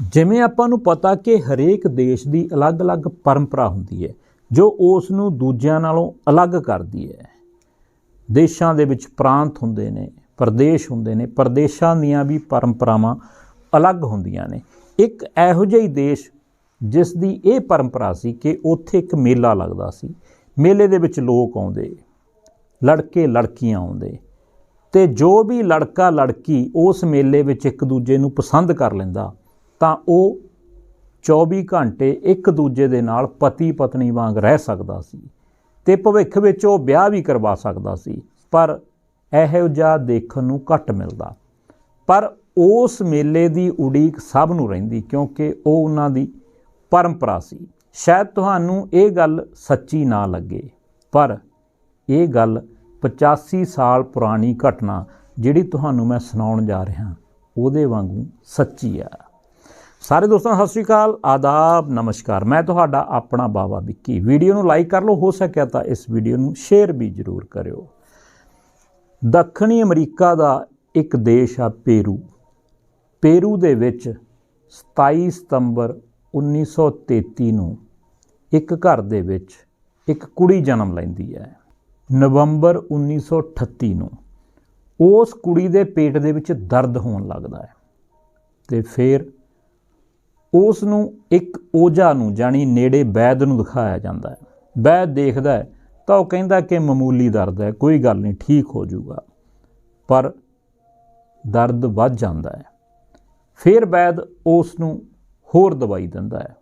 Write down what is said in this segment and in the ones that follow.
ਜਿਵੇਂ ਆਪਾਂ ਨੂੰ ਪਤਾ ਕਿ ਹਰੇਕ ਦੇਸ਼ ਦੀ ਅਲੱਗ-ਅਲੱਗ ਪਰੰਪਰਾ ਹੁੰਦੀ ਹੈ, ਜੋ ਉਸ ਨੂੰ ਦੂਜਿਆਂ ਨਾਲੋਂ ਅਲੱਗ ਕਰਦੀ ਹੈ। ਦੇਸ਼ਾਂ ਦੇ ਵਿੱਚ ਪ੍ਰਾਂਤ ਹੁੰਦੇ ਨੇ, ਪ੍ਰਦੇਸ਼ ਹੁੰਦੇ ਨੇ, ਪ੍ਰਦੇਸ਼ਾਂ ਦੀਆਂ ਵੀ ਪਰੰਪਰਾਵਾਂ ਅਲੱਗ ਹੁੰਦੀਆਂ ਨੇ। ਇੱਕ ਇਹੋ ਜਿਹਾ ਹੀ ਦੇਸ਼ ਜਿਸ ਦੀ ਇਹ ਪਰੰਪਰਾ ਸੀ ਕਿ ਉੱਥੇ ਇੱਕ ਮੇਲਾ ਲੱਗਦਾ ਸੀ। ਮੇਲੇ ਦੇ ਵਿੱਚ ਲੋਕ ਆਉਂਦੇ, ਲੜਕੇ ਲੜਕੀਆਂ ਆਉਂਦੇ ਤੇ ਜੋ ਵੀ ਲੜਕਾ ਲੜਕੀ ਉਸ ਮੇਲੇ ਵਿੱਚ ਇੱਕ ਦੂਜੇ ਨੂੰ ਪਸੰਦ ਕਰ ਲੈਂਦਾ ਤਾਂ ਉਹ 24 ਘੰਟੇ ਇੱਕ ਦੂਜੇ ਦੇ ਨਾਲ ਪਤੀ ਪਤਨੀ ਵਾਂਗ ਰਹਿ ਸਕਦਾ ਸੀ ਤੇ ਭਵਿੱਖ ਵਿੱਚ ਉਹ ਵਿਆਹ ਵੀ ਕਰਵਾ ਸਕਦਾ ਸੀ, ਪਰ ਇਹੋ ਜਿਹਾ ਦੇਖਣ ਨੂੰ ਘੱਟ ਮਿਲਦਾ। ਪਰ ਉਸ ਮੇਲੇ ਦੀ ਉਡੀਕ ਸਭ ਨੂੰ ਰਹਿੰਦੀ ਕਿਉਂਕਿ ਉਹ ਉਹਨਾਂ ਦੀ ਪਰੰਪਰਾ ਸੀ। ਸ਼ਾਇਦ ਤੁਹਾਨੂੰ ਇਹ ਗੱਲ ਸੱਚੀ ਨਾ ਲੱਗੇ, ਪਰ ਇਹ ਗੱਲ 85 ਸਾਲ ਪੁਰਾਣੀ ਘਟਨਾ ਜਿਹੜੀ ਤੁਹਾਨੂੰ ਮੈਂ ਸੁਣਾਉਣ ਜਾ ਰਿਹਾ, ਉਹਦੇ ਵਾਂਗੂ ਸੱਚੀ ਆ। ਸਾਰੇ ਦੋਸਤਾਂ, ਸਤਿ ਸ਼੍ਰੀ ਅਕਾਲ। ਆਦਾਬ, ਨਮਸਕਾਰ। ਮੈਂ ਤੁਹਾਡਾ ਆਪਣਾ ਬਾਬਾ ਵਿੱਕੀ। ਵੀਡੀਓ ਨੂੰ ਲਾਈਕ ਕਰ ਲਓ। ਹੋ ਸਕਿਆ ਤਾਂ ਇਸ ਵੀਡੀਓ ਨੂੰ ਸ਼ੇਅਰ ਵੀ ਜ਼ਰੂਰ ਕਰਿਓ। ਦੱਖਣੀ ਅਮਰੀਕਾ ਦਾ ਇੱਕ ਦੇਸ਼ ਆ, ਪੇਰੂ। ਪੇਰੂ ਦੇ ਵਿੱਚ 27 ਸਤੰਬਰ 1933 ਨੂੰ ਇੱਕ ਘਰ ਦੇ ਵਿੱਚ ਇੱਕ ਕੁੜੀ ਜਨਮ ਲੈਂਦੀ ਹੈ। ਨਵੰਬਰ 1938 ਨੂੰ ਉਸ ਕੁੜੀ ਦੇ ਪੇਟ ਦੇ ਵਿੱਚ ਦਰਦ ਹੋਣ ਲੱਗਦਾ ਹੈ ਤੇ ਫਿਰ ਉਸ ਨੂੰ ਇੱਕ ਓਝਾ ਨੂੰ ਜਾਨੀ ਨੇੜੇ ਵੈਦ ਨੂੰ ਦਿਖਾਇਆ ਜਾਂਦਾ ਹੈ। ਵੈਦ ਦੇਖਦਾ ਹੈ ਤਾਂ ਉਹ ਕਹਿੰਦਾ ਕਿ ਮਾਮੂਲੀ ਦਰਦ ਹੈ, ਕੋਈ ਗੱਲ ਨਹੀਂ, ਠੀਕ ਹੋ ਜਾਊਗਾ। ਪਰ ਦਰਦ ਵੱਧ ਜਾਂਦਾ ਹੈ। ਫਿਰ ਵੈਦ ਉਸ ਨੂੰ ਹੋਰ ਦਵਾਈ ਦਿੰਦਾ ਹੈ।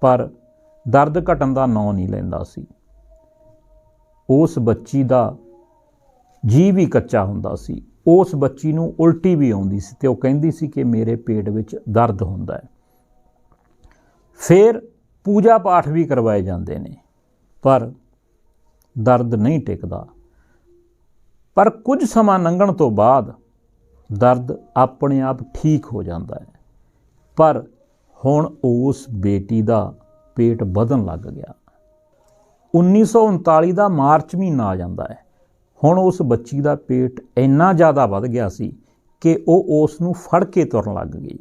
ਪਰ ਦਰਦ ਘਟਣ ਦਾ ਨਾਂ ਨਹੀਂ ਲੈਂਦਾ ਸੀ। ਉਸ ਬੱਚੀ ਦਾ ਜੀ ਵੀ ਕੱਚਾ ਹੁੰਦਾ ਸੀ। ਉਸ ਬੱਚੀ ਨੂੰ ਉਲਟੀ ਵੀ ਆਉਂਦੀ ਸੀ ਤੇ ਉਹ ਕਹਿੰਦੀ ਸੀ ਕਿ ਮੇਰੇ ਪੇਟ ਵਿੱਚ ਦਰਦ ਹੁੰਦਾ ਹੈ। ਫਿਰ ਪੂਜਾ ਪਾਠ ਵੀ ਕਰਵਾਏ ਜਾਂਦੇ ਨੇ, ਪਰ ਦਰਦ ਨਹੀਂ ਟਿਕਦਾ। ਪਰ ਕੁਝ ਸਮਾਂ ਲੰਘਣ ਤੋਂ ਬਾਅਦ ਦਰਦ ਆਪਣੇ ਆਪ ਠੀਕ ਹੋ ਜਾਂਦਾ ਹੈ। ਪਰ ਹੁਣ ਉਸ ਬੇਟੀ ਦਾ ਪੇਟ ਵਧਣ ਲੱਗ ਗਿਆ। 1939 ਦਾ ਮਾਰਚ ਮਹੀਨਾ ਆ ਜਾਂਦਾ ਹੈ। ਹੁਣ ਉਸ ਬੱਚੀ ਦਾ ਪੇਟ ਇੰਨਾ ਜ਼ਿਆਦਾ ਵੱਧ ਗਿਆ ਸੀ ਕਿ ਉਹ ਉਸ ਨੂੰ ਫੜ ਕੇ ਤੁਰਨ ਲੱਗ ਗਈ।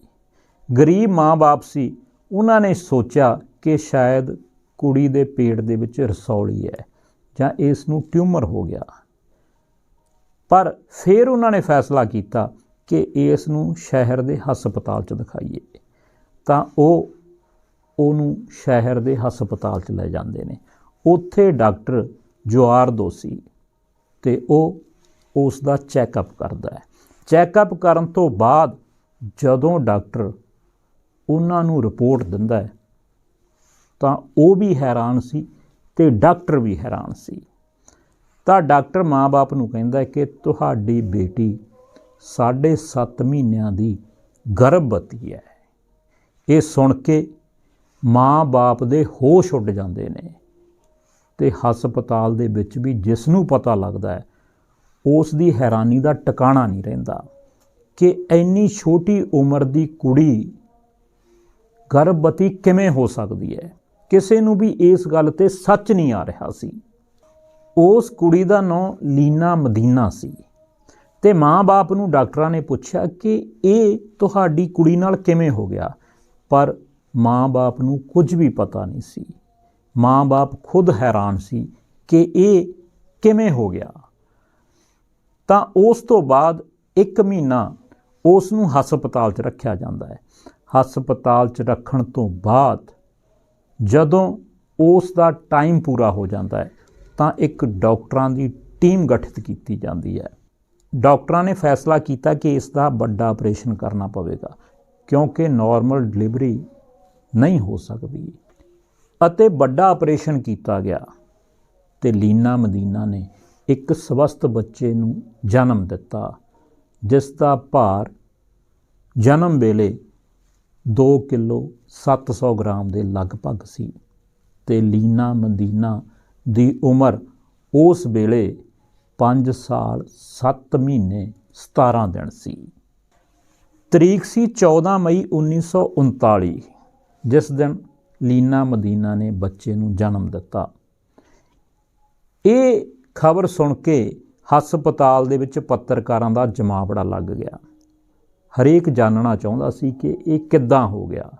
ਗਰੀਬ ਮਾਂ-ਬਾਪ ਸੀ। ਉਹਨਾਂ ਨੇ ਸੋਚਿਆ ਕਿ ਸ਼ਾਇਦ ਕੁੜੀ ਦੇ ਪੇਟ ਦੇ ਵਿੱਚ ਰਸੌਲੀ ਹੈ ਜਾਂ ਇਸ ਨੂੰ ਟਿਊਮਰ ਹੋ ਗਿਆ। ਪਰ ਫਿਰ ਉਹਨਾਂ ਨੇ ਫੈਸਲਾ ਕੀਤਾ ਕਿ ਇਸ ਨੂੰ ਸ਼ਹਿਰ ਦੇ ਹਸਪਤਾਲ 'ਚ ਦਿਖਾਈਏ। ਤਾਂ ਉਹ ਉਹਨੂੰ ਸ਼ਹਿਰ ਦੇ ਹਸਪਤਾਲ 'ਚ ਲੈ ਜਾਂਦੇ ਨੇ। ਉੱਥੇ ਡਾਕਟਰ ਜਵਾਰ ਦੋਸੀ ਤੇ ਉਹ ਉਸ ਦਾ ਚੈੱਕਅਪ ਕਰਦਾ ਹੈ। ਚੈੱਕਅਪ ਕਰਨ ਤੋਂ ਬਾਅਦ ਜਦੋਂ ਡਾਕਟਰ ਉਹਨਾਂ ਨੂੰ ਰਿਪੋਰਟ ਦਿੰਦਾ ਹੈ। ਤਾਂ ਉਹ ਵੀ ਹੈਰਾਨ ਸੀ ਤੇ ਡਾਕਟਰ ਵੀ ਹੈਰਾਨ ਸੀ। ਤਾਂ ਡਾਕਟਰ ਮਾਂ-ਬਾਪ ਨੂੰ ਕਹਿੰਦਾ ਕਿ ਤੁਹਾਡੀ ਬੇਟੀ 7.5 ਮਹੀਨਿਆਂ ਦੀ ਗਰਭਵਤੀ ਹੈ। ਇਹ ਸੁਣ ਕੇ ਮਾਂ-ਬਾਪ ਦੇ ਹੋਸ਼ ਉੱਡ ਜਾਂਦੇ ਨੇ ਤੇ ਹਸਪਤਾਲ ਦੇ ਵਿੱਚ ਵੀ ਜਿਸ ਨੂੰ ਪਤਾ ਲੱਗਦਾ ਹੈ, ਉਸ ਦੀ ਹੈਰਾਨੀ ਦਾ ਟਿਕਾਣਾ ਨਹੀਂ ਰਹਿੰਦਾ ਕਿ ਇੰਨੀ ਛੋਟੀ ਉਮਰ ਦੀ ਕੁੜੀ ਗਰਭਵਤੀ ਕਿਵੇਂ ਹੋ ਸਕਦੀ ਹੈ? ਕਿਸੇ ਨੂੰ ਵੀ ਇਸ ਗੱਲ ਤੇ ਸੱਚ ਨਹੀਂ ਆ ਰਿਹਾ ਸੀ। ਉਸ ਕੁੜੀ ਦਾ ਨਾਂ ਲੀਨਾ ਮਦੀਨਾ ਸੀ ਤੇ ਮਾਂ-ਬਾਪ ਨੂੰ ਡਾਕਟਰਾਂ ਨੇ ਪੁੱਛਿਆ ਕਿ ਇਹ ਤੁਹਾਡੀ ਕੁੜੀ ਨਾਲ ਕਿਵੇਂ ਹੋ ਗਿਆ? ਪਰ ਮਾਂ-ਬਾਪ ਨੂੰ ਕੁਝ ਵੀ ਪਤਾ ਨਹੀਂ ਸੀ। ਮਾਂ-ਬਾਪ ਖੁਦ ਹੈਰਾਨ ਸੀ ਕਿ ਇਹ ਕਿਵੇਂ ਹੋ ਗਿਆ। ਤਾਂ ਉਸ ਤੋਂ ਬਾਅਦ 1 ਮਹੀਨਾ ਉਸ ਨੂੰ ਹਸਪਤਾਲ 'ਚ ਰੱਖਿਆ ਜਾਂਦਾ ਹੈ। ਹਸਪਤਾਲ 'ਚ ਰੱਖਣ ਤੋਂ ਬਾਅਦ ਜਦੋਂ ਉਸ ਦਾ ਟਾਈਮ ਪੂਰਾ ਹੋ ਜਾਂਦਾ ਹੈ, ਤਾਂ ਇੱਕ ਡਾਕਟਰਾਂ ਦੀ ਟੀਮ ਗਠਿਤ ਕੀਤੀ ਜਾਂਦੀ ਹੈ। ਡਾਕਟਰਾਂ ਨੇ ਫੈਸਲਾ ਕੀਤਾ ਕਿ ਇਸ ਦਾ ਵੱਡਾ ਆਪਰੇਸ਼ਨ ਕਰਨਾ ਪਵੇਗਾ, ਕਿਉਂਕਿ ਨਾਰਮਲ ਡਿਲੀਵਰੀ ਨਹੀਂ ਹੋ ਸਕਦੀ। ਅਤੇ ਵੱਡਾ ਆਪਰੇਸ਼ਨ ਕੀਤਾ ਗਿਆ ਤੇ ਲੀਨਾ ਮਦੀਨਾ ਨੇ ਇੱਕ ਸਵਸਥ ਬੱਚੇ ਨੂੰ ਜਨਮ ਦਿੱਤਾ ਜਿਸ ਦਾ ਭਾਰ ਜਨਮ ਵੇਲੇ 2 ਕਿਲੋ 700 ਗ੍ਰਾਮ ਦੇ ਲਗਭਗ ਸੀ ਤੇ ਲੀਨਾ ਮਦੀਨਾ ਦੀ ਉਮਰ ਉਸ ਵੇਲੇ 5 ਸਾਲ 7 ਮਹੀਨੇ 17 ਦਿਨ ਸੀ। ਤਰੀਕ ਸੀ 14 ਮਈ 1939 ਜਿਸ ਦਿਨ ਲੀਨਾ ਮਦੀਨਾ ਨੇ ਬੱਚੇ ਨੂੰ ਜਨਮ ਦਿੱਤਾ। ਇਹ ਖਬਰ ਸੁਣ ਕੇ ਹਸਪਤਾਲ ਦੇ ਵਿੱਚ ਪੱਤਰਕਾਰਾਂ ਦਾ ਜਮਾਵੜਾ ਲੱਗ ਗਿਆ। ਹਰੇਕ ਜਾਣਨਾ ਚਾਹੁੰਦਾ ਸੀ ਕਿ ਇਹ ਕਿੱਦਾਂ ਹੋ ਗਿਆ।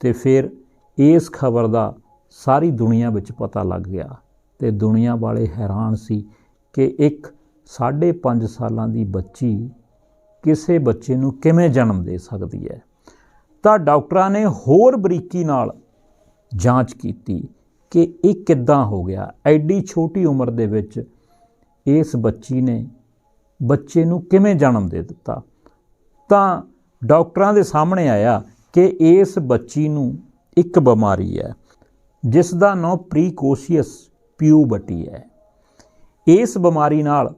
ਤੇ ਫਿਰ ਇਸ ਖਬਰ ਦਾ ਸਾਰੀ ਦੁਨੀਆ ਵਿੱਚ ਪਤਾ ਲੱਗ ਗਿਆ ਤੇ ਦੁਨੀਆ ਵਾਲੇ ਹੈਰਾਨ ਸੀ ਕਿ ਇੱਕ 5.5 ਸਾਲਾਂ ਦੀ ਬੱਚੀ ਕਿਸੇ ਬੱਚੇ ਨੂੰ ਕਿਵੇਂ ਜਨਮ ਦੇ ਸਕਦੀ ਹੈ। ਤਾਂ ਡਾਕਟਰਾਂ ਨੇ ਹੋਰ ਬਰੀਕੀ ਨਾਲ ਜਾਂਚ ਕੀਤੀ ਕਿ ਇਹ ਕਿੱਦਾਂ ਹੋ ਗਿਆ। ਐਡੀ ਛੋਟੀ ਉਮਰ ਦੇ ਵਿੱਚ ਇਸ ਬੱਚੀ ਨੇ ਬੱਚੇ ਨੂੰ ਕਿਵੇਂ ਜਨਮ ਦੇ ਦਿੱਤਾ? ਤਾਂ ਡਾਕਟਰਾਂ ਦੇ ਸਾਹਮਣੇ ਆਇਆ ਕਿ ਇਸ ਬੱਚੀ ਨੂੰ ਇੱਕ ਬਿਮਾਰੀ ਹੈ, ਜਿਸ ਦਾ ਨਾਮ ਪ੍ਰੀਕੋਸ਼ੀਅਸ ਪਿਊਬਰਟੀ ਹੈ। ਇਸ ਬਿਮਾਰੀ ਨਾਲ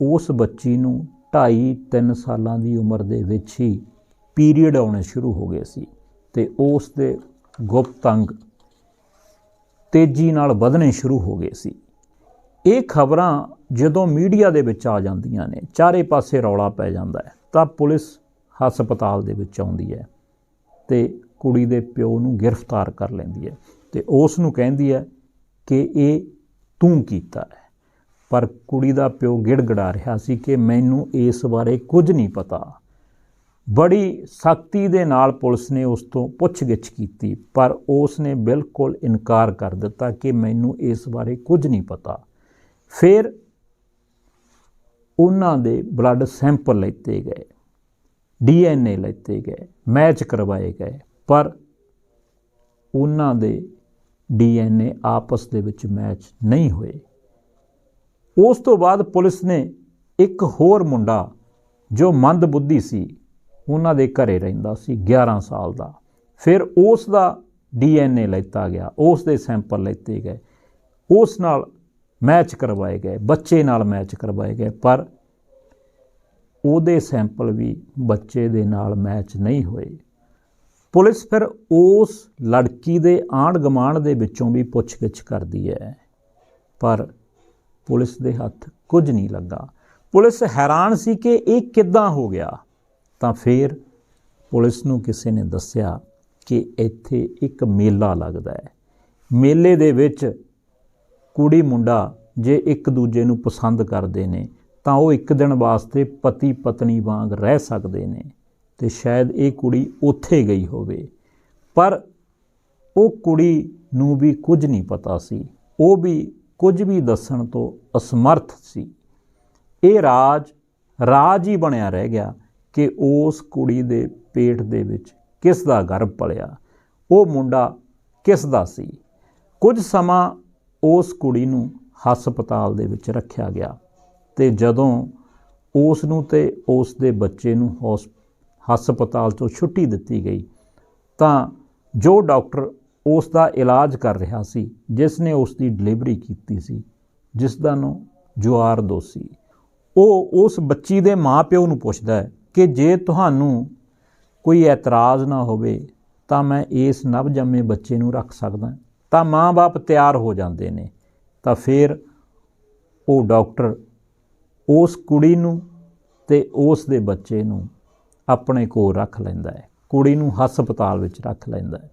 ਉਸ ਬੱਚੀ ਨੂੰ 2.5 3 ਸਾਲਾਂ ਦੀ ਉਮਰ ਦੇ ਵਿੱਚ ਹੀ ਪੀਰੀਅਡ ਆਉਣੇ ਸ਼ੁਰੂ ਹੋ ਗਏ ਸੀ ਤੇ ਉਸ ਦੇ ਗੁਪਤ ਅੰਗ ਤੇਜ਼ੀ ਨਾਲ ਵਧਣੇ ਸ਼ੁਰੂ ਹੋ ਗਏ ਸੀ। ਇਹ ਖਬਰਾਂ ਜਦੋਂ ਮੀਡੀਆ ਦੇ ਵਿੱਚ ਆ ਜਾਂਦੀਆਂ ਨੇ, ਚਾਰੇ ਪਾਸੇ ਰੌਲਾ ਪੈ ਜਾਂਦਾ ਹੈ, ਤਾਂ ਪੁਲਿਸ ਹਸਪਤਾਲ ਦੇ ਵਿੱਚ ਆਉਂਦੀ ਹੈ ਤੇ ਕੁੜੀ ਦੇ ਪਿਓ ਨੂੰ ਗ੍ਰਿਫਤਾਰ ਕਰ ਲੈਂਦੀ ਹੈ ਤੇ ਉਸ ਨੂੰ ਕਹਿੰਦੀ ਹੈ ਕਿ ਇਹ ਤੂੰ ਕੀਤਾ ਹੈ। ਪਰ ਕੁੜੀ ਦਾ ਪਿਓ ਗਿੜਗੜਾ ਰਿਹਾ ਸੀ ਕਿ ਮੈਨੂੰ ਇਸ ਬਾਰੇ ਕੁਝ ਨਹੀਂ ਪਤਾ। ਬੜੀ ਸਖਤੀ ਦੇ ਨਾਲ ਪੁਲਿਸ ਨੇ ਉਸ ਤੋਂ ਪੁੱਛਗਿੱਛ ਕੀਤੀ, ਪਰ ਉਸ ਨੇ ਬਿਲਕੁਲ ਇਨਕਾਰ ਕਰ ਦਿੱਤਾ ਕਿ ਮੈਨੂੰ ਇਸ ਬਾਰੇ ਕੁਝ ਨਹੀਂ ਪਤਾ। ਫਿਰ ਉਹਨਾਂ ਦੇ ਬਲੱਡ ਸੈਂਪਲ ਲੈਤੇ ਗਏ। ਡੀਐਨਏ ਲੈਤੇ ਗਏ, ਮੈਚ ਕਰਵਾਏ ਗਏ, ਪਰ ਉਹਨਾਂ ਦੇ ਡੀਐਨਏ ਆਪਸ ਦੇ ਵਿੱਚ ਮੈਚ ਨਹੀਂ ਹੋਏ। ਉਸ ਤੋਂ ਬਾਅਦ ਪੁਲਿਸ ਨੇ ਇੱਕ ਹੋਰ ਮੁੰਡਾ ਜੋ ਮੰਦ ਬੁੱਧੀ ਸੀ, ਉਹਨਾਂ ਦੇ ਘਰੇ ਰਹਿੰਦਾ ਸੀ 11 ਸਾਲ ਦਾ। ਫਿਰ ਉਸ ਦਾ ਡੀਐਨਏ ਲੈਤਾ ਗਿਆ, ਉਸ ਦੇ ਸੈਂਪਲ ਲੈਤੇ ਗਏ, ਉਸ ਨਾਲ ਮੈਚ ਕਰਵਾਏ ਗਏ, ਬੱਚੇ ਨਾਲ ਮੈਚ ਕਰਵਾਏ ਗਏ, ਪਰ ਉਹਦੇ ਸੈਂਪਲ ਵੀ ਬੱਚੇ ਦੇ ਨਾਲ ਮੈਚ ਨਹੀਂ ਹੋਏ। ਪੁਲਿਸ ਫਿਰ ਉਸ ਲੜਕੀ ਦੇ ਆਂਢ ਗਮਾਂਡ ਦੇ ਵਿੱਚੋਂ ਵੀ ਪੁੱਛਗਿੱਛ ਕਰਦੀ ਹੈ। ਪਰ ਪੁਲਿਸ ਦੇ ਹੱਥ ਕੁਝ ਨਹੀਂ ਲੱਗਾ। ਪੁਲਿਸ ਹੈਰਾਨ ਸੀ ਕਿ ਇਹ ਕਿੱਦਾਂ ਹੋ ਗਿਆ। ਤਾਂ ਫਿਰ ਪੁਲਿਸ ਨੂੰ ਕਿਸੇ ਨੇ ਦੱਸਿਆ ਕਿ ਇੱਥੇ ਇੱਕ ਮੇਲਾ ਲੱਗਦਾ ਹੈ। ਮੇਲੇ ਦੇ ਵਿੱਚ ਕੁੜੀ ਮੁੰਡਾ ਜੇ ਇੱਕ ਦੂਜੇ ਨੂੰ ਪਸੰਦ ਕਰਦੇ ਨੇ ਤਾਂ ਉਹ ਇੱਕ ਦਿਨ ਵਾਸਤੇ ਪਤੀ ਪਤਨੀ ਵਾਂਗ ਰਹਿ ਸਕਦੇ ਨੇ ਤੇ ਸ਼ਾਇਦ ਇਹ ਕੁੜੀ ਉੱਥੇ ਗਈ ਹੋਵੇ। ਪਰ ਉਹ ਕੁੜੀ ਨੂੰ ਵੀ ਕੁਝ ਨਹੀਂ ਪਤਾ ਸੀ। ਉਹ ਵੀ ਕੁਝ ਵੀ ਦੱਸਣ ਤੋਂ ਅਸਮਰਥ ਸੀ। ਇਹ ਰਾਜ ਰਾਜ ਹੀ ਬਣਿਆ ਰਹਿ ਗਿਆ ਕਿ ਉਸ ਕੁੜੀ ਦੇ ਪੇਟ ਦੇ ਵਿੱਚ ਕਿਸ ਦਾ ਗਰਭ ਪਲਿਆ, ਉਹ ਮੁੰਡਾ ਕਿਸ ਦਾ ਸੀ। ਕੁਝ ਸਮਾਂ ਉਸ ਕੁੜੀ ਨੂੰ ਹਸਪਤਾਲ ਦੇ ਵਿੱਚ ਰੱਖਿਆ ਗਿਆ। ਤੇ ਜਦੋਂ ਉਸ ਨੂੰ ਤੇ ਉਸ ਦੇ ਬੱਚੇ ਨੂੰ ਹੌਸ- ਹਸਪਤਾਲ ਤੋਂ ਛੁੱਟੀ ਦਿੱਤੀ ਗਈ, ਤਾਂ ਜੋ ਡਾਕਟਰ ਉਸ ਦਾ ਇਲਾਜ ਕਰ ਰਿਹਾ ਸੀ, ਜਿਸ ਨੇ ਉਸ ਦੀ ਡਿਲੀਵਰੀ ਕੀਤੀ ਸੀ, ਜਿਸ ਦਾ ਨਾਮ ਜਵਾਰ ਦੋਸੀ। ਉਹ ਉਸ ਬੱਚੀ ਦੇ ਮਾਪਿਓ ਨੂੰ ਪੁੱਛਦਾ ਹੈ ਕਿ ਜੇ ਤੁਹਾਨੂੰ ਕੋਈ ਇਤਰਾਜ਼ ਨਾ ਹੋਵੇ, ਤਾਂ ਮੈਂ ਇਸ ਨਵਜੰਮੇ ਬੱਚੇ ਨੂੰ ਰੱਖ ਸਕਦਾ ਤਾਂ ਮਾਂ-ਬਾਪ ਤਿਆਰ ਹੋ ਜਾਂਦੇ ਨੇ। ਤਾਂ ਫਿਰ ਉਹ ਡਾਕਟਰ ਉਸ ਕੁੜੀ ਨੂੰ ਤੇ ਉਸ ਦੇ ਬੱਚੇ ਨੂੰ ਆਪਣੇ ਕੋਲ ਰੱਖ ਲੈਂਦਾ ਹੈ। ਕੁੜੀ ਨੂੰ ਹਸਪਤਾਲ ਵਿੱਚ ਰੱਖ ਲੈਂਦਾ ਹੈ।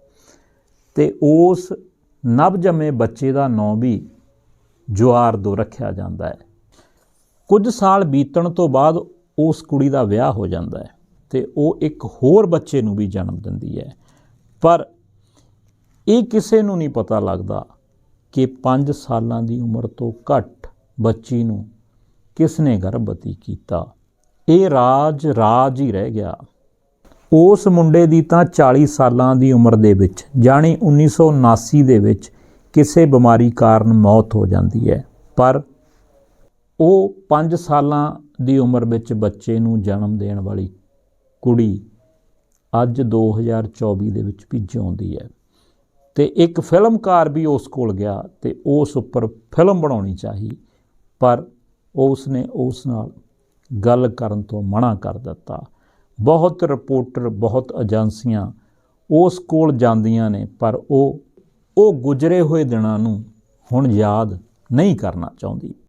ਤੇ ਉਸ ਨਵਜੰਮੇ ਬੱਚੇ ਦਾ ਨਾਂ ਵੀ ਜਵਾਰ ਦੋ ਰੱਖਿਆ ਜਾਂਦਾ ਹੈ। ਕੁਝ ਸਾਲ ਬੀਤਣ ਤੋਂ ਬਾਅਦ ਉਸ ਕੁੜੀ ਦਾ ਵਿਆਹ ਹੋ ਜਾਂਦਾ ਹੈ ਤੇ ਉਹ ਇੱਕ ਹੋਰ ਬੱਚੇ ਨੂੰ ਵੀ ਜਨਮ ਦਿੰਦੀ ਹੈ। ਪਰ ਇਹ ਕਿਸੇ ਨੂੰ ਨਹੀਂ ਪਤਾ ਲੱਗਦਾ ਕਿ 5 ਸਾਲਾਂ ਦੀ ਉਮਰ ਤੋਂ ਘੱਟ ਬੱਚੀ ਨੂੰ ਕਿਸ ਨੇ ਗਰਭਵਤੀ ਕੀਤਾ? ਇਹ ਰਾਜ ਰਾਜ ਹੀ ਰਹਿ ਗਿਆ। ਉਸ ਮੁੰਡੇ ਦੀ ਤਾਂ 40 ਸਾਲਾਂ ਦੀ ਉਮਰ ਦੇ ਵਿੱਚ, ਜਾਣੀ 1979 ਦੇ ਵਿੱਚ ਕਿਸੇ ਬਿਮਾਰੀ ਕਾਰਨ ਮੌਤ ਹੋ ਜਾਂਦੀ ਹੈ। ਪਰ ਉਹ 5 ਸਾਲਾਂ ਦੀ ਉਮਰ ਵਿੱਚ ਬੱਚੇ ਨੂੰ ਜਨਮ ਦੇਣ ਵਾਲੀ ਕੁੜੀ ਅੱਜ 2024 ਦੇ ਵਿੱਚ ਵੀ ਜਿਉਂਦੀ ਹੈ। ਤੇ ਇੱਕ ਫਿਲਮਕਾਰ ਵੀ ਉਸ ਕੋਲ ਗਿਆ ਤੇ ਉਸ ਉੱਪਰ ਫਿਲਮ ਬਣਾਉਣੀ ਚਾਹੀ, ਪਰ ਉਸ ਨੇ ਉਸ ਨਾਲ ਗੱਲ ਕਰਨ ਤੋਂ ਮਨਾ ਕਰ ਦਿੱਤਾ। ਬਹੁਤ ਰਿਪੋਰਟਰ, ਬਹੁਤ ਏਜੰਸੀਆਂ ਉਸ ਕੋਲ ਜਾਂਦੀਆਂ ਨੇ, ਪਰ ਉਹ ਉਹ ਗੁਜ਼ਰੇ ਹੋਏ ਦਿਨਾਂ ਨੂੰ ਹੁਣ ਯਾਦ ਨਹੀਂ ਕਰਨਾ ਚਾਹੁੰਦੀ।